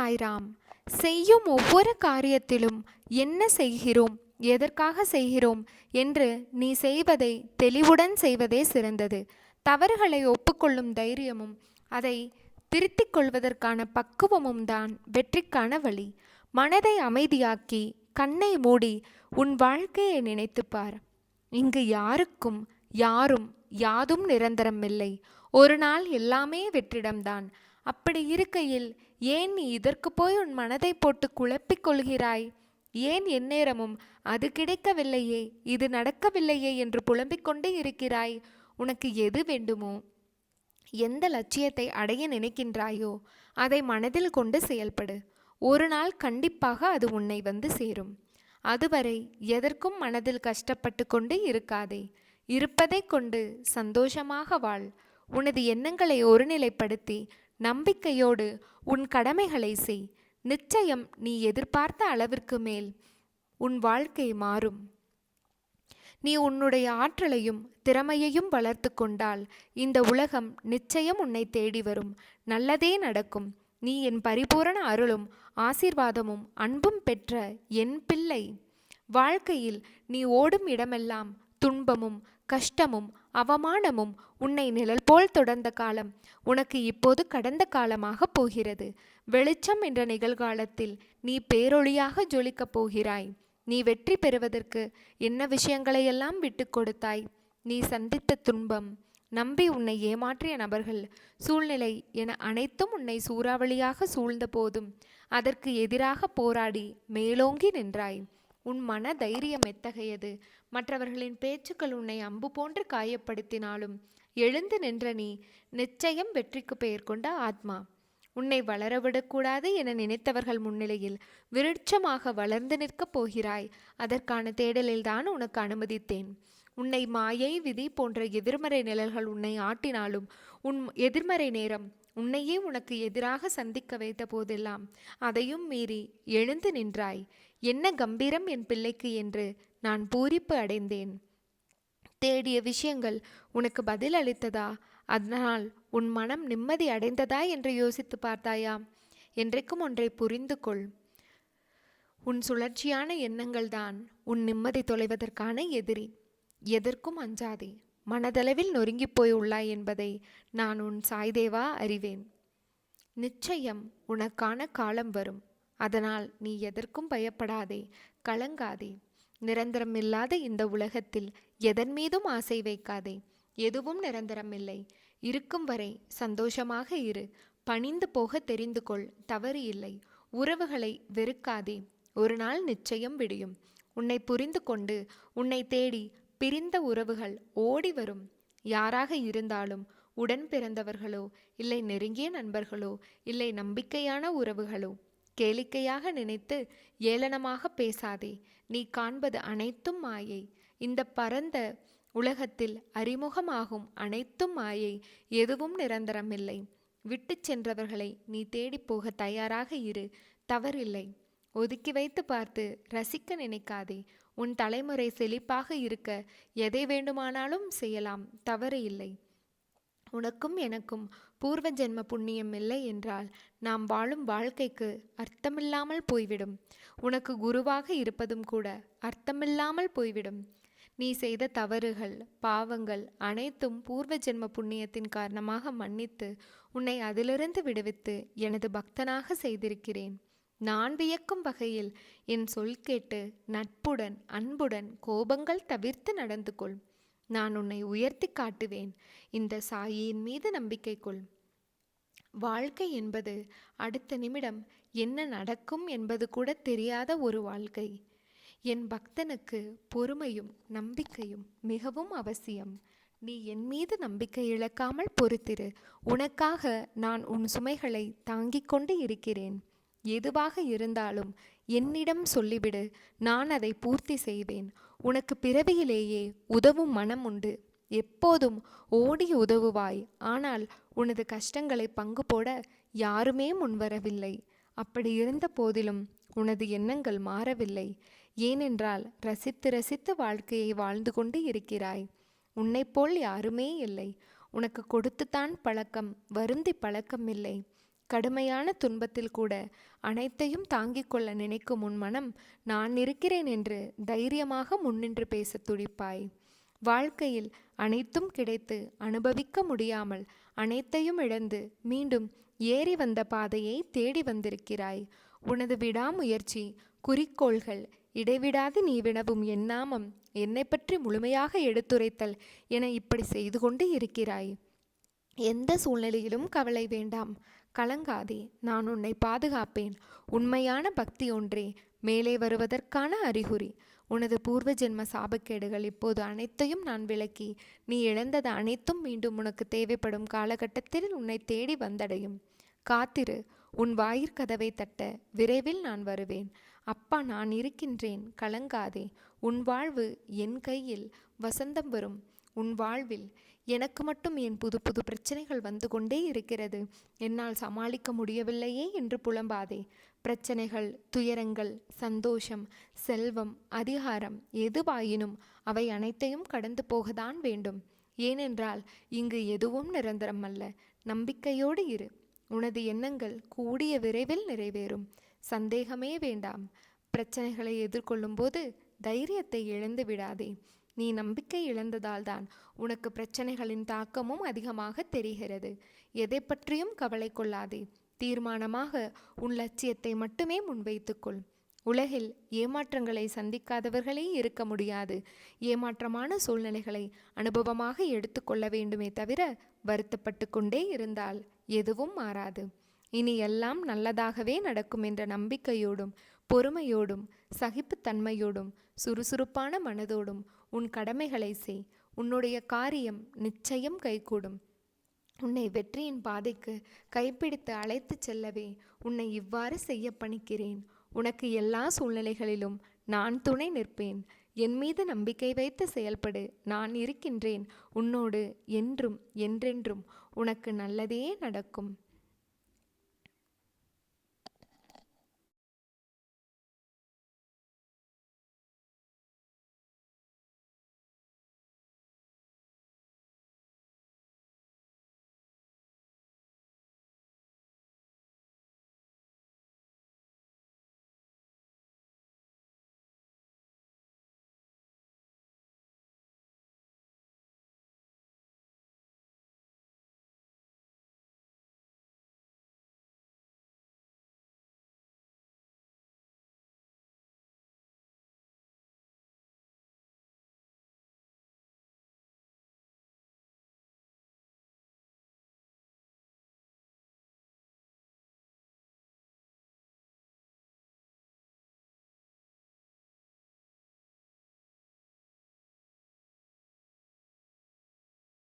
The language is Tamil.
சாய்ராம் செய்யும் ஒவ்வொரு காரியத்திலும் என்ன செய்கிறோம் எதற்காக செய்கிறோம் என்று நீ செய்வதை தெளிவுடன் செய்வதே சிறந்தது. தவறுகளை ஒப்புக்கொள்ளும் தைரியமும் அதை திருத்திக் கொள்வதற்கான பக்குவமும் தான் வெற்றிக்கான வழி. மனதை அமைதியாக்கி கண்ணை மூடி உன் வாழ்க்கையை நினைத்துப்பார் இங்கு யாருக்கும் யாரும் யாதும் நிரந்தரமில்லை. ஒரு நாள் எல்லாமே வெற்றிடம்தான். அப்படி இருக்கையில் ஏன் நீ இதற்கு போய் உன் மனதை போட்டு குழப்பிக் கொள்கிறாய்? ஏன் எந்நேரமும் அது கிடைக்கவில்லையே இது நடக்கவில்லையே என்று புலம்பிக் கொண்டே இருக்கிறாய்? உனக்கு எது வேண்டுமோ? எந்த லட்சியத்தை அடைய நினைக்கின்றாயோ அதை மனதில் கொண்டு செயல்படு. ஒரு நாள் கண்டிப்பாக அது உன்னை வந்து சேரும். அதுவரை எதற்கும் மனதில் கஷ்டப்பட்டு கொண்டு இருக்காதே. இருப்பதை கொண்டு சந்தோஷமாக வாழ். உனது எண்ணங்களை ஒருநிலைப்படுத்தி நம்பிக்கையோடு உன் கடமைகளை செய். நிச்சயம் நீ எதிர்பார்த்த அளவிற்கு மேல் உன் வாழ்க்கை மாறும். நீ உன்னுடைய ஆற்றலையும் திறமையையும் வளர்த்து கொண்டால் இந்த உலகம் நிச்சயம் உன்னை தேடி வரும். நல்லதே நடக்கும். நீ என் பரிபூரண அருளும் ஆசீர்வாதமும் அன்பும் பெற்ற என் பிள்ளை. வாழ்க்கையில் நீ ஓடும் இடமெல்லாம் துன்பமும் கஷ்டமும் அவமானமும் உன்னை நிழல் போல் தொடர்ந்த காலம் உனக்கு இப்போது கடந்த காலமாக போகிறது. வெளிச்சம் என்ற நிகழ்காலத்தில் நீ பேரொளியாக ஜொலிக்கப் போகிறாய். நீ வெற்றி பெறுவதற்கு என்ன விஷயங்களையெல்லாம் விட்டு கொடுத்தாய்? நீ சந்தித்த துன்பம் நம்பி உன்னை ஏமாற்றிய நபர்கள் சூழ்நிலை என அனைத்தும் உன்னை சூறாவளியாக சூழ்ந்த போதும் அதற்கு எதிராக போராடி மேலோங்கி நின்றாய். உன் மன தைரியம் எத்தகையது? மற்றவர்களின் பேச்சுக்கள் உன்னை அம்பு போன்று காயப்படுத்தினாலும் எழுந்து நின்ற நீ நிச்சயம் வெற்றிக்கு பெயர் கொண்ட ஆத்மா. உன்னை வளரவிடக்கூடாது என நினைத்தவர்கள் முன்னிலையில் விருட்சமாக வளர்ந்து நிற்கப் போகிறாய். அதற்கான தேடலில்தான் உனக்கு அனுமதித்தேன். உன்னை மாயை விதி போன்ற எதிர்மறை நிழல்கள் உன்னை ஆட்டினாலும் உன் எதிர்மறை நேரம் உன்னையே உனக்கு எதிராக சந்திக்க வைத்த போதெல்லாம் அதையும் மீறி எழுந்து நின்றாய். என்ன கம்பீரம் என் பிள்ளைக்கு என்று நான் பூரிப்பு அடைந்தேன். தேடிய விஷயங்கள் உனக்கு பதில் அளித்ததா? அதனால் உன் மனம் நிம்மதி அடைந்ததா என்று யோசித்து பார்த்தாயா? என்றைக்கும் ஒன்றை புரிந்து கொள். உன் சுழற்சியான எண்ணங்கள்தான் உன் நிம்மதி தொலைவதற்கான எதிரி. எதற்கும் அஞ்சாதே. மனதளவில் நொறுங்கிப் போய் உள்ளாய் என்பதை நான் உன் சாய்தேவா அறிவேன். நிச்சயம் உனக்கான காலம் வரும். அதனால் நீ எதற்கும் பயப்படாதே கலங்காதே. நிரந்தரமில்லாத இந்த உலகத்தில் எதன் மீதும் ஆசை வைக்காதே. எதுவும் நிரந்தரமில்லை. இருக்கும் வரை சந்தோஷமாக இரு. பணிந்து போக தெரிந்து கொள் தவறு இல்லை. உறவுகளை வெறுக்காதே. ஒரு நாள் நிச்சயம் விடியும். உன்னை புரிந்து கொண்டு உன்னை தேடி பிரிந்த உறவுகள் ஓடி வரும். யாராக இருந்தாலும் உடன் பிறந்தவர்களோ இல்லை நெருங்கிய நண்பர்களோ இல்லை நம்பிக்கையான உறவுகளோ கேளிக்கையாக நினைத்து ஏளனமாக பேசாதே. நீ காண்பது அனைத்தும் மாயை. இந்த பரந்த உலகத்தில் அறிமுகமாகும் அனைத்தும் மாயை. எதுவும் நிரந்தரமில்லை. விட்டு சென்றவர்களை நீ தேடிப் போக தயாராக இரு. தவறில்லை. ஒதுக்கி வைத்து பார்த்து ரசிக்க நினைக்காதே உன் தலைமுறை செழிப்பாக இருக்க எதை வேண்டுமானாலும் செய்யலாம் தவறு இல்லை. உனக்கும் எனக்கும் பூர்வ ஜென்ம புண்ணியம் இல்லை என்றால் நாம் வாழும் வாழ்க்கைக்கு அர்த்தமில்லாமல் போய்விடும். உனக்கு குருவாக இருப்பதும் கூட அர்த்தமில்லாமல் போய்விடும். நீ செய்த தவறுகள் பாவங்கள் அனைத்தும் பூர்வ ஜென்ம புண்ணியத்தின் காரணமாக மன்னித்து உன்னை அதிலிருந்து விடுவித்து எனது பக்தனாக செய்திருக்கிறேன். நான் வியக்கும் வகையில் என் சொல் கேட்டு நட்புடன் அன்புடன் கோபங்கள் தவிர்த்து நடந்து கொள். நான் உன்னை உயர்த்தி காட்டுவேன். இந்த சாயியின் மீது நம்பிக்கை கொள். வாழ்க்கை என்பது அடுத்த நிமிடம் என்ன நடக்கும் என்பது கூட தெரியாத ஒரு வாழ்க்கை. என் பக்தனுக்கு பொறுமையும் நம்பிக்கையும் மிகவும் அவசியம். நீ என் மீது நம்பிக்கை இழக்காமல் பொறுத்திரு. உனக்காக நான் உன் சுமைகளை தாங்கிக் கொண்டு இருக்கிறேன். எதுவாக இருந்தாலும் என்னிடம் சொல்லிவிடு நான் அதை பூர்த்தி செய்வேன். உனக்கு பிறவியிலேயே உதவும் மனம் உண்டு. எப்போதும் ஓடி உதவுவாய். ஆனால் உனது கஷ்டங்களை பங்கு போட யாருமே முன்வரவில்லை. அப்படி இருந்த போதிலும் உனது எண்ணங்கள் மாறவில்லை. ஏனென்றால் ரசித்து ரசித்து வாழ்க்கையை வாழ்ந்து கொண்டு இருக்கிறாய். உன்னைப்போல் யாருமே இல்லை. உனக்கு கொடுத்துத்தான் பழக்கம் வருந்தி பழக்கம் இல்லை. கடுமையான துன்பத்தில் கூட அனைத்தையும் தாங்கிக் கொள்ள நினைக்கும் உன் மனம் நான் இருக்கிறேன் என்று தைரியமாக முன்னின்று பேசத் துடிப்பாய். வாழ்க்கையில் அனைத்தும் கிடைத்து அனுபவிக்க முடியாமல் அனைத்தையும் இழந்து மீண்டும் ஏறி வந்த பாதையை தேடி வந்திருக்கிறாய். உனது விடாமுயற்சி குறிக்கோள்கள் இடைவிடாது நீ வினவும் எண்ணாமம் என்னை பற்றி முழுமையாக எடுத்துரைத்தல் என இப்படி செய்து கொண்டு இருக்கிறாய். எந்த சூழ்நிலையிலும் கவலை வேண்டாம். கலங்காதே நான் உன்னை பாதுகாப்பேன். உண்மையான பக்தி ஒன்றே மேலே வருவதற்கான அறிகுறி. உனது பூர்வ ஜென்ம சாபக்கேடுகள் இப்போது அனைத்தையும் நான் விளக்கி நீ இழந்தது அனைத்தும் மீண்டும் உனக்கு தேவைப்படும் காலகட்டத்தில் உன்னை தேடி வந்தடையும். காத்திரு உன் வாயிற்கதவை தட்ட விரைவில் நான் வருவேன். அப்பா நான் இருக்கின்றேன் கலங்காதே. உன் வாழ்வு என் கையில் வசந்தம் வரும். உன் வாழ்வில் எனக்கு மட்டும் என் புது புது பிரச்சனைகள் வந்து கொண்டே இருக்கிறது? என்னால் சமாளிக்க முடியவில்லையே என்று புலம்பாதே. பிரச்சனைகள் துயரங்கள் சந்தோஷம் செல்வம் அதிகாரம் எதுவாயினும் அவை அனைத்தையும் கடந்து போகத்தான் வேண்டும். ஏனென்றால் இங்கு எதுவும் நிரந்தரம் அல்ல. நம்பிக்கையோடு இரு. உனது எண்ணங்கள் கூடிய விரைவில் நிறைவேறும். சந்தேகமே வேண்டாம். பிரச்சனைகளை எதிர்கொள்ளும்போது தைரியத்தை இழந்து விடாதே. நீ நம்பிக்கை இழந்ததால் தான் உனக்கு பிரச்சனைகளின் தாக்கமும் அதிகமாக தெரிகிறது. எதை பற்றியும் கவலை கொள்ளாதே. தீர்மானமாக உன் லட்சியத்தை மட்டுமே முன்வைத்துக்கொள். உலகில் ஏமாற்றங்களை சந்திக்காதவர்களே இருக்க முடியாது. ஏமாற்றமான சூழ்நிலைகளை அனுபவமாக எடுத்துக்கொள்ள வேண்டுமே தவிர வருத்தப்பட்டு கொண்டே இருந்தால் எதுவும் மாறாது. இனி எல்லாம் நல்லதாகவே நடக்கும் என்ற நம்பிக்கையோடும் பொறுமையோடும் சகிப்புத்தன்மையோடும் சுறுசுறுப்பான மனதோடும் உன் கடமைகளை செய். உன்னுடைய காரியம் நிச்சயம் கைகூடும். உன்னை வெற்றியின் பாதைக்கு கைப்பிடித்து அழைத்துச் செல்லவே உன்னை இவ்வாறு செய்ய பணிக்கிறேன். உனக்கு எல்லா சூழ்நிலைகளிலும் நான் துணை நிற்பேன். என் மீது நம்பிக்கை வைத்து செயல்படு. நான் இருக்கின்றேன். உன்னோடு என்றும் என்றென்றும் உனக்கு நல்லதே நடக்கும்.